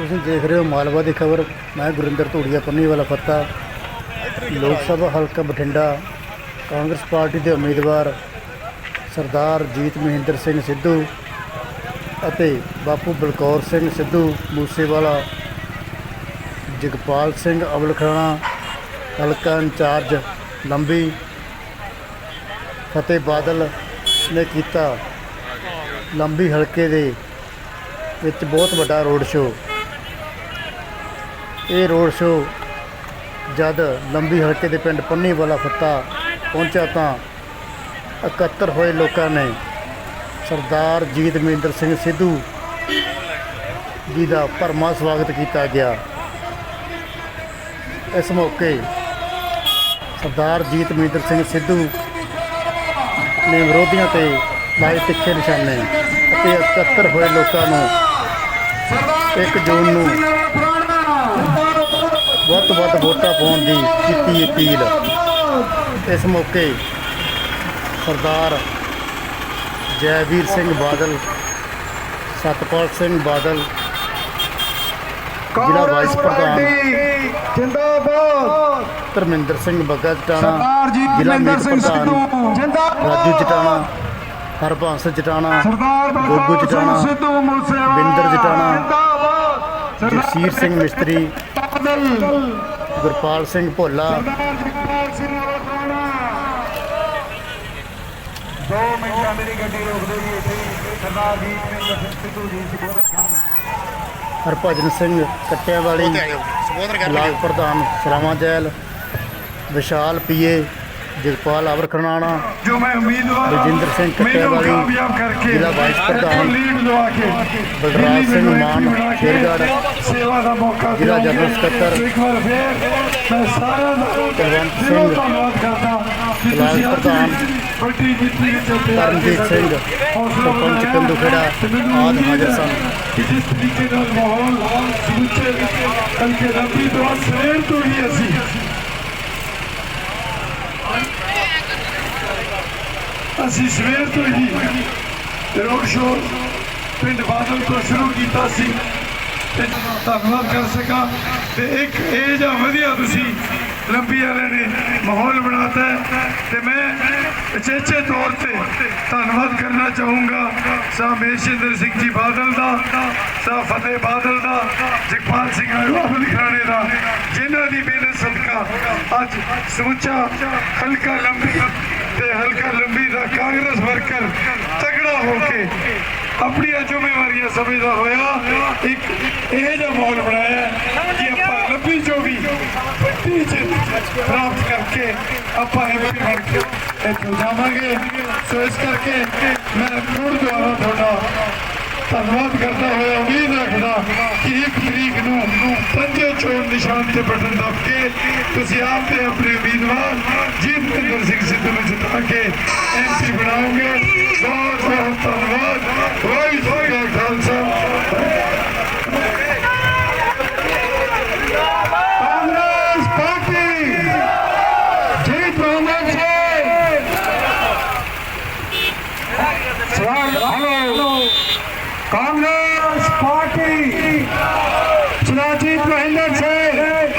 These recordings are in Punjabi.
ਤੁਸੀਂ ਦੇਖ ਰਹੇ ਹੋ ਮਾਲਵਾ ਦੀ ਖਬਰ। ਮੈਂ ਗੁਰਿੰਦਰ ਧੂੜੀਆ ਪੰਨੀ ਵਾਲਾ ਫੱਤਾ ਲੋਕ ਸਭਾ ਹਲਕਾ ਬਠਿੰਡਾ। ਕਾਂਗਰਸ ਪਾਰਟੀ ਦੇ ਉਮੀਦਵਾਰ ਸਰਦਾਰ ਜੀਤ ਮਹਿੰਦਰ ਸਿੰਘ ਸਿੱਧੂ ਅਤੇ ਬਾਪੂ ਬਲਕੌਰ ਸਿੰਘ ਸਿੱਧੂ, ਮੂਸੇਵਾਲਾ ਜਗਪਾਲ ਸਿੰਘ ਅਵਲਖਾਣਾ, ਹਲਕਾ ਇੰਚਾਰਜ ਲੰਬੀ ਫਤਿਹ ਬਾਦਲ ਨੇ ਕੀਤਾ। ਲੰਬੀ ਹਲਕੇ ਦੇ ਵਿੱਚ ਬਹੁਤ ਵੱਡਾ ਰੋਡ ਸ਼ੋਅ। ਇਹ ਰੋਡ ਸ਼ੋਅ ਜਦ ਲੰਬੀ ਹਲਕੇ ਦੇ ਪਿੰਡ ਪੰਨੀ ਵਾਲਾ ਫੱਤਾ ਪਹੁੰਚਿਆ ਤਾਂ ਇਕੱਤਰ ਹੋਏ ਲੋਕਾਂ ਨੇ ਸਰਦਾਰ ਜੀਤ ਮਹਿੰਦਰ ਸਿੰਘ ਸਿੱਧੂ ਜੀ ਦਾ ਭਰਮਾ ਸਵਾਗਤ ਕੀਤਾ ਗਿਆ। ਇਸ ਮੌਕੇ ਸਰਦਾਰ ਜੀਤ ਮਹਿੰਦਰ ਸਿੰਘ ਸਿੱਧੂ ਨੇ ਵਿਰੋਧੀਆਂ ਤੇ ਲਾਏ ਤਿੱਖੇ ਨਿਸ਼ਾਨੇ ਅਤੇ ਇਕੱਤਰ ਹੋਏ ਲੋਕਾਂ ਨੂੰ 1 ਜੂਨ ਨੂੰ ਵੱਧ ਤੋਂ ਵੱਧ ਵੋਟਾਂ ਪਾਉਣ ਦੀ ਕੀਤੀ ਅਪੀਲ। ਇਸ ਮੌਕੇ ਸਰਦਾਰ ਜੈਵੀਰ ਸਿੰਘ ਬਾਦਲ ਸਤਪਾਲ ਸਿੰਘ ਬਾਦਲ ਜ਼ਿਲ੍ਹਾ ਵਾਈਸ ਪ੍ਰਧਾਨ ਜਿੰਦਾਬਾਦ। ਧਰਮਿੰਦਰ ਸਿੰਘ ਬੱਗਾ ਜਟਾਣਾ ਸਰਦਾਰ ਜੀ ਸਿੰਘ ਸਿੱਧੂ ਜਿੰਦਾਬਾਦ। ਰਾਜੂ ਜਟਾਣਾ ਹਰਬੰਸ ਜਟਾਣਾ ਸਰਦਾਰ ਗੋਗੂ ਬਲਕਾਰ ਜਟਾਣਾ, ਸਿੱਧੂ ਮੂਸੇਵਾਲਾ ਬਿੰਦਰ ਜਟਾਣਾ, ਜਗਸੀਰ ਸਿੰਘ ਮਿਸਤਰੀ ਗੁਰਪਾਲ ਸਿੰਘ ਭੋਲਾ। ਦੋ ਮਿੰਟਾਂ ਮੇਰੀ ਗੱਡੀ ਰੋਕ ਦਿਓ ਜੀ। ਇੱਥੇ ਹੀ। ਸਰਦਾਰ ਜੀ ਮਹਿੰਦਰ ਸਿੰਘ ਸਿੱਧੂ ਜੀ ਹਰਭਜਨ ਸਿੰਘ ਕੱਟਿਆਂ ਵਾਲੀ ਬਲਾਕ ਪ੍ਰਧਾਨ ਸਰਾਵਾਂ ਜੈਲ ਵਿਸ਼ਾਲ ਪੀਏ ਜਗਪਾਲ ਅਵਰਖਣਾਣਾ ਜੋ ਮੈਂ ਉਮੀਦਵਾਰ ਰਜਿੰਦਰ ਸਿੰਘ ਕੱਟਿਆਵਾਲੀ, ਕਾਮਯਾਬ ਕਰਕੇ ਜ਼ਿਲ੍ਹਾ ਵਾਈਸ ਪ੍ਰਧਾਨ, ਲੀਡ ਦਵਾ ਕੇ ਬਲਰਾਜ ਸਿੰਘ ਮੈਨੂੰ ਸ਼ੇਰਗੜ੍ਹ, ਸੇਵਾ ਦਾ ਮੌਕਾ ਜ਼ਿਲ੍ਹਾ। ਜਨਰਲ ਸਕੱਤਰ, ਇੱਕ ਵਾਰ ਫੇਰ ਮੈਂ ਸਾਰਿਆਂ ਦਾ ਦਿਲੋਂ ਧੰਨਵਾਦ ਕਰਦਾ ਕਿ ਤੁਸੀਂ ਅੱਜ ਪ੍ਰਧਾਨ, ਵੱਡੀ ਜਿੱਤੀ ਵਿੱਚ ਤੇ ਕਰਮਜੀਤ ਸਿੰਘ, ਸਰਪੰਚ ਕੰਦੂਖੇੜਾ, ਆਦਿ ਹਾਜ਼ਰ ਸਨ। ਜਿਸ ਤਰੀਕੇ ਨਾਲ ਮਾਹੌਲ ਸਮੁੱਚੇ ਹਲਕੇ ਰੱਬੀ ਦੁਆ ਸਵੇਰ ਤੋਂ ਹੀ ਅਸੀਂ ਅਸੀਂ ਸਵੇਰ ਤੋਂ ਹੀ ਰੋਡ ਸ਼ੋਅ ਪਿੰਡ ਬਾਦਲ ਤੋਂ ਸ਼ੁਰੂ ਕੀਤਾ ਸੀ। ਤੇ ਧੰਨਵਾਦ ਕਰ ਸਕਾਂ, ਤੇ ਇੱਕ ਇਹ ਜਿਹਾ ਵਧੀਆ ਤੁਸੀਂ ਲੰਬੀ ਵਾਲੇ ਨੇ ਮਾਹੌਲ ਬਣਾਤਾ ਹੈ। ਤੇ ਮੈਂ ਅਚੇਚੇ ਤੌਰ ਤੇ ਧੰਨਵਾਦ ਕਰਨਾ ਚਾਹੂੰਗਾ ਸਾਹ ਮੇਸ਼ਿੰਦਰ ਸਿੰਘ ਜੀ ਬਾਦਲ ਦਾ ਸਾਹ ਫਤਿਹ ਬਾਦਲ ਦਾ, ਜਗਪਾਲ ਸਿੰਘ ਅਗਵਾਲ ਖਾਣੇ ਦਾ, ਜਿਨ੍ਹਾਂ ਦੀ ਮਿਹਨਤ ਸਦਕਾ ਅੱਜ ਸਮੁੱਚਾ ਹਲਕਾ ਲੰਬੀ ਤੇ ਹਲਕਾ ਕਾਂਗਰਸ ਵਰਕਰ ਤਗੜਾ ਹੋ ਕੇ ਆਪਣੀਆਂ ਜ਼ਿੰਮੇਵਾਰੀਆਂ ਸਮਝਦਾ ਹੋਇਆ ਇੱਕ ਇਹ ਜਿਹਾ ਮਾਹੌਲ ਬਣਾਇਆ ਕਿ ਆਪਾਂ ਲੰਬੀ ਜੋ ਵੀ ਵੱਡੀ ਜਿੱਤ ਪ੍ਰਾਪਤ ਕਰਕੇ ਆਪਾਂ ਐਮਪੀ ਬਣ ਕੇ ਇੱਥੋਂ ਜਾਵਾਂਗੇ। ਸੋ ਇਸ ਕਰਕੇ ਮੈਂ ਮੁੜ ਦੁਆਰਾ ਤੁਹਾਡਾ। ਧੰਨਵਾਦ ਕਰਦਾ ਹੋਇਆ, ਉਮੀਦ ਰੱਖਦਾ ਕਿ ਇੱਕ ਤਰੀਕ ਨੂੰ ਚੋਣ ਨਿਸ਼ਾਨ ਤੇ ਬਟਨ ਦੱਬ ਕੇ ਤੁਸੀਂ ਆਪ ਤੇ ਆਪਣੇ ਉਮੀਦਵਾਰ ਜੀਤਿੰਦਰ ਸਿੰਘ ਸਿੱਧੂ ਨੂੰ ਜਿਤਾ ਕੇ ਐਮਪੀ ਬਣਾਓਗੇ ਬਹੁਤ ਬਹੁਤ ਧੰਨਵਾਦ ਵਾਹਿਗੁਰੂ ਜੀ ਕਾ ਖਾਲਸਾ ਕਾਂਗਰਸ ਪਾਰਟੀ ਜੀਤ ਕਾਂਗਰਸ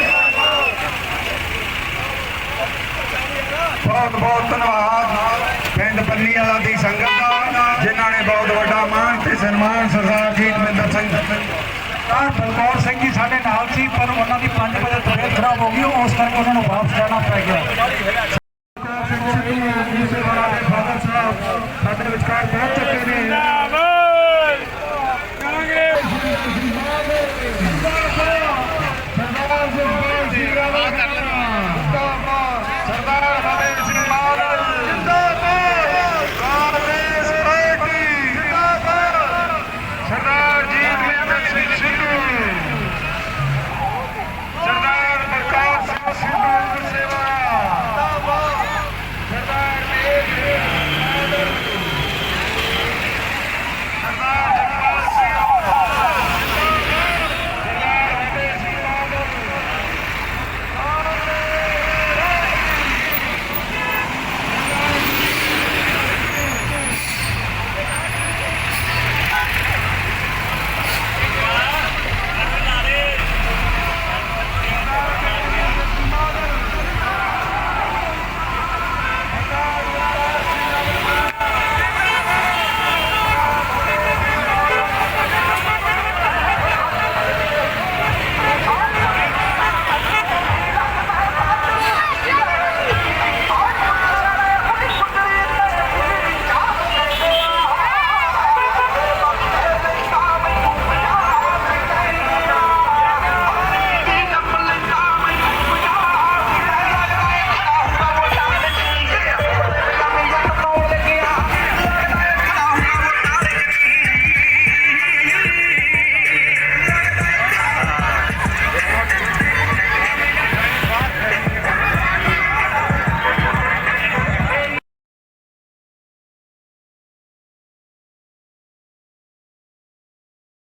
ਸਵਾਲ ਬਹੁਤ ਬਹੁਤ ਧੰਨਵਾਦ। ਪਿੰਡ ਪੰਨੀ ਵਾਲਾ ਦੀ ਸੰਗਤ ਦਾ, ਜਿਨ੍ਹਾਂ ਨੇ ਬਹੁਤ ਵੱਡਾ ਮਾਣ ਤੇ ਸਨਮਾਨ ਸਰਦਾਰ ਜੀਤ ਮਹਿੰਦਰ ਸਿੰਘ। ਸਰਦਾਰ ਬਲਕੌਰ ਸਿੰਘ ਜੀ ਸਾਡੇ ਨਾਲ ਸੀ, ਪਰ ਉਹਨਾਂ ਦੀ 5 ਵਜੇ ਤਬੀਅਤ ਖਰਾਬ ਹੋ ਗਈ ਉਸ ਕਰਕੇ ਉਹਨਾਂ ਨੂੰ ਵਾਪਸ ਜਾਣਾ ਪੈ ਗਿਆ।